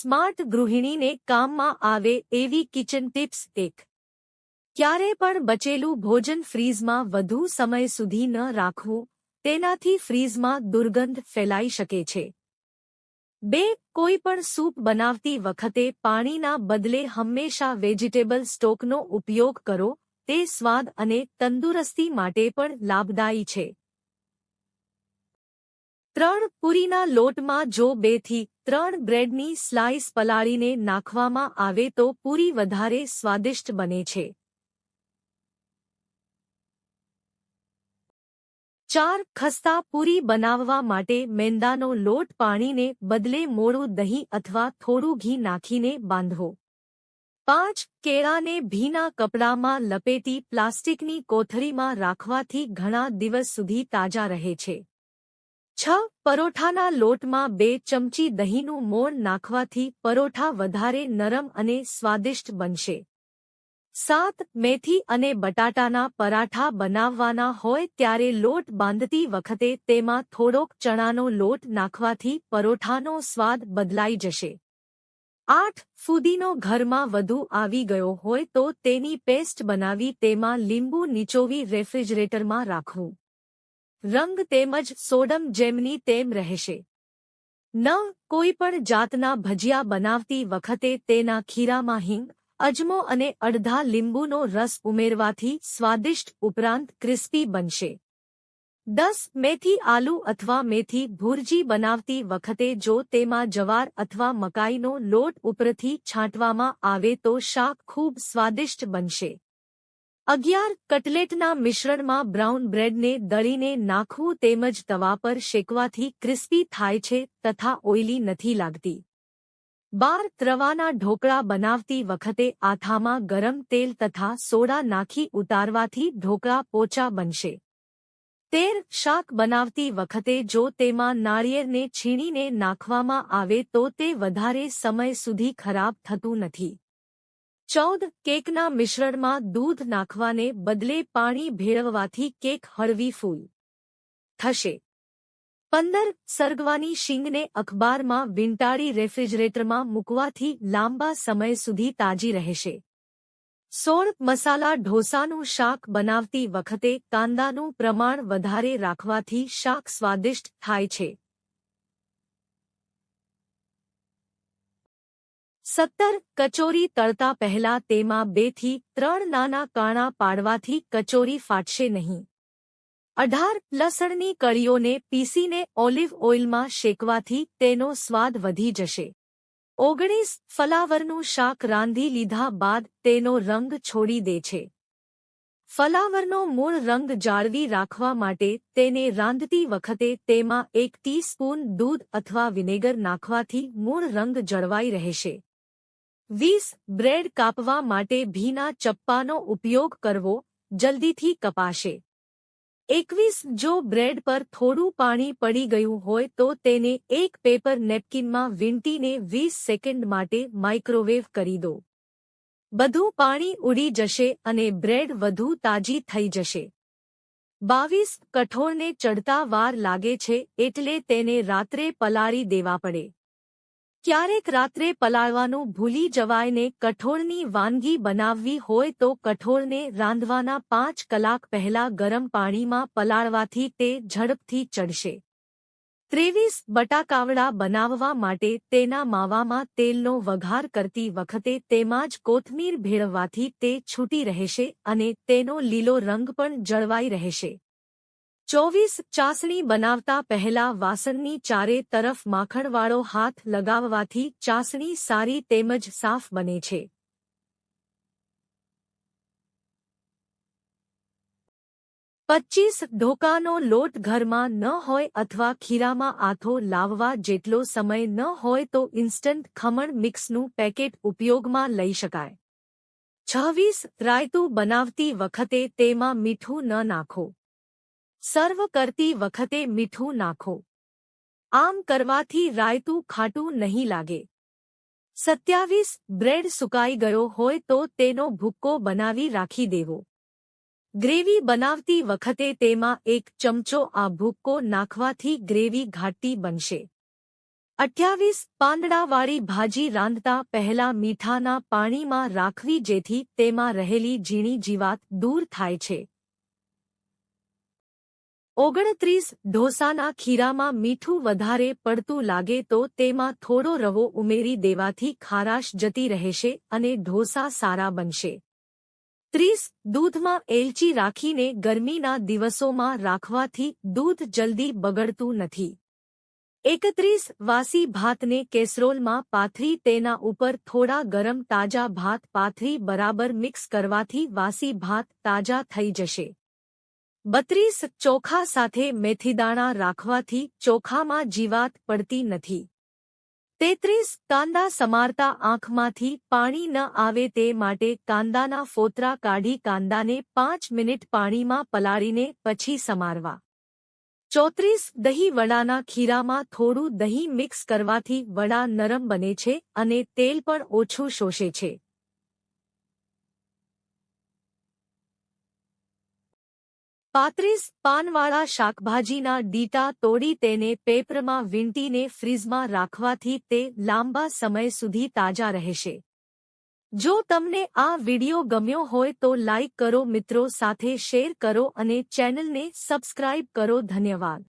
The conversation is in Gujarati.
સ્માર્ટ ગૃહિણીને કામમાં આવે એવી કિચન ટિપ્સ એક. ક્યારે પણ બચેલું ભોજન ફ્રીઝમાં વધુ સમય સુધી ન રાખવું, તેનાથી ફ્રીઝમાં દુર્ગંધ ફેલાઈ શકે છે. બે, કોઈ પણ સૂપ બનાવતી વખતે પાણીના બદલે હંમેશા વેજીટેબલ સ્ટોકનો ઉપયોગ કરો, તે સ્વાદ અને તંદુરસ્તી માટે પણ લાભદાયી છે. ત્રણ, પૂરીના લોટમાં જો બેથી ત્રણ બ્રેડની સ્લાઇસ પલાળીને નાખવામાં આવે તો પૂરી વધારે સ્વાદિષ્ટ બને છે. ચાર ખસ્તા પૂરી બનાવવા માટે મેંદાનો લોટ પાણીને બદલે મોડું દહીં અથવા થોડું ઘી નાખીને બાંધો. પાંચ કેળાને ભીના કપડામાં લપેટી પ્લાસ્ટિકની કોથળીમાં રાખવાથી ઘણા દિવસ સુધી તાજા રહે છે. છ, પરોઠાના લોટમાં બે ચમચી દહીંનું મોણ નાખવાથી પરોઠા વધારે નરમ અને સ્વાદિષ્ટ બનશે. સાત, મેથી અને બટાટાના પરાઠા બનાવવાના હોય ત્યારે લોટ બાંધતી વખતે તેમાં થોડોક ચણાનો લોટ નાખવાથી પરોઠાનો સ્વાદ બદલાઈ જશે. આઠ, ફુદીનો ઘરમાં વધુ આવી ગયો હોય તો તેની પેસ્ટ બનાવી તેમાં લીંબુ નીચોવી રેફ્રિજરેટરમાં રાખવું. રંગ તેમજ સોડમ જેમની તેમ રહેશે. ન કોઈ પણ જાતના ભજીયા બનાવતી વખતે તેના ખીરામાં હિંગ, અજમો અને અડધા લીંબુનો રસ ઉમેરવાથી સ્વાદિષ્ટ ઉપરાંત ક્રિસ્પી બનશે. દસ મેથી આલુ અથવા મેથી ભુરજી બનાવતી વખતે જો તેમાં જવાર અથવા મકાઈનો લોટ ઉપરથી છાંટવામાં આવે તો શાક ખૂબ સ્વાદિષ્ટ બનશે. અગિયાર કટલેટના મિશ્રણમાં બ્રાઉન બ્રેડને દળીને નાખવું તેમજ તવા પર શેકવાથી ક્રિસ્પી થાય છે તથા ઓઇલી નથી લાગતી. બાર ત્રવાના ઢોકળા બનાવતી વખતે આથામાં ગરમ તેલ તથા સોડા નાખી ઉતારવાથી ઢોકળા પોચા બનશે. તેર શાક બનાવતી વખતે જો તેમાં નાળિયેરને છીણીને નાખવામાં આવે તો તે વધારે સમય સુધી ખરાબ થતું નથી. ચૌદ કેકના મિશ્રણમાં દૂધ નાખવાને બદલે પાણી ભેળવવાથી કેક હળવી ફૂલ. થશે. પંદર સરગવાની શીંગને અખબારમાં વીંટાળી રેફ્રિજરેટરમાં મૂકવાથી લાંબા સમય સુધી તાજી રહેશે. સોળ મસાલા ઢોસાનું શાક બનાવતી વખતે કાંદાનું પ્રમાણ વધારે રાખવાથી શાક સ્વાદિષ્ટ થાય છે. સત્તર કચોરી તળતા પહેલા તેમાં બેથી ત્રણ નાના કાણા પાડવાથી કચોરી ફાટશે નહીં. અઢાર લસણની કળીઓને પીસીને ઓલિવ ઓઇલમાં શેકવાથી તેનો સ્વાદ વધી જશે. ઓગણીસ ફલાવરનું શાક રાંધી લીધા બાદ તેનો રંગ છોડી દે છે. ફલાવરનો મૂળ રંગ જાળવી રાખવા માટે તેને રાંધતી વખતે તેમાં એક ટીસ્પૂન દૂધ અથવા વિનેગર નાખવાથી મૂળ રંગ જળવાઈ રહેશે. વીસ બ્રેડ કાપવા માટે ભીના ચપ્પાનો ઉપયોગ કરવો જલ્દીથી કપાશે. એકવીસ જો બ્રેડ પર થોડું પાણી પડી ગયું હોય તો તેને એક પેપર નેપકિનમાં વીંટીને વીસ સેકન્ડ માટે માઇક્રોવેવ કરી દો. બધું પાણી ઉડી જશે અને બ્રેડ વધુ તાજી થઈ જશે. બાવીસ કઠોળને ચડતા વાર લાગે છે એટલે તેને રાત્રે પલાળી દેવા પડે. ક્યારેક રાત્રે પલાળવાનું ભૂલી જવાયને કઠોળની વાનગી બનાવવી હોય તો કઠોળને રાંધવાના પાંચ કલાક પહેલા ગરમ પાણીમાં પલાળવાથી તે ઝડપથી ચડશે. ત્રેવીસ બટાકાવડા બનાવવા માટે તેના માવામાં તેલનો વઘાર કરતી વખતે તેમાં જ કોથમીર ભેળવવાથી તે છૂટી રહેશે અને તેનો લીલો રંગ પણ જળવાઈ રહેશે. ચોવીસ ચાસણી બનાવતા પહેલા વાસણની ચારે તરફ માખણવાળો હાથ લગાવવાથી ચાસણી સારી તેમજ સાફ બને છે. પચ્ચીસ ઢોકાનો લોટ ઘરમાં ન હોય અથવા ખીરામાં આથો લાવવા જેટલો સમય ન હોય તો ઇન્સ્ટન્ટ ખમણ મિક્સનું પેકેટ ઉપયોગમાં લઈ શકાય. છવ્વીસ રાયતું બનાવતી વખતે તેમાં મીઠું ન નાખો. સર્વ કરતી વખતે મીઠું નાખો. આમ કરવાથી રાયતું ખાટું નહીં લાગે. સત્યાવીસ બ્રેડ સુકાઈ ગયો હોય તો તેનો ભૂક્કો બનાવી રાખી દેવો. ગ્રેવી બનાવતી વખતે તેમાં એક ચમચો આ ભૂક્કો નાખવાથી ગ્રેવી ઘાટી બનશે. અઠ્યાવીસ પાંદડાવાળી ભાજી રાંધતા પહેલા મીઠાના પાણીમાં રાખવી જેથી તેમાં રહેલી ઝીણી જીવાત દૂર થાય છે. ઓગણત્રીસ ઢોસાના ખીરામાં મીઠું વધારે પડતું લાગે તો તેમાં થોડો રવો ઉમેરી દેવાથી ખારાશ જતી રહેશે અને ઢોસા સારા બનશે. ત્રીસ દૂધમાં એલચી રાખીને ગરમીના દિવસોમાં રાખવાથી દૂધ જલ્દી બગડતું નથી. એકત્રીસ વાસી ભાતને કેસરોલમાં પાથરી તેના ઉપર થોડા ગરમ તાજા ભાત પાથરી બરાબર મિક્સ કરવાથી વાસી ભાત તાજા થઈ જશે. બત્રીસ ચોખા સાથે મેથીદાણા રાખવાથી ચોખામાં જીવાત પડતી નથી. તેત્રીસ કાંદા સમારતા આંખમાંથી પાણી ન આવે તે માટે કાંદાના ફોતરા કાઢી કાંદાને પાંચ મિનિટ પાણીમાં પલાળીને પછી સમારવા. ચોત્રીસ દહીં વડાના ખીરામાં થોડું દહીં મિક્સ કરવાથી વડા નરમ બને છે અને તેલ પણ ઓછું શોષે છે. પાંત્રીસ પાનવાળા શાકભાજીના ડીટા તોડી તેને પેપરમાં વીંટીને ફ્રીઝમાં રાખવાથી તે લાંબા સમય સુધી તાજા રહેશે. જો તમને આ વિડિયો ગમ્યો હોય તો લાઇક કરો, મિત્રો સાથે શેર કરો અને ચેનલને સબસ્ક્રાઇબ કરો. ધન્યવાદ.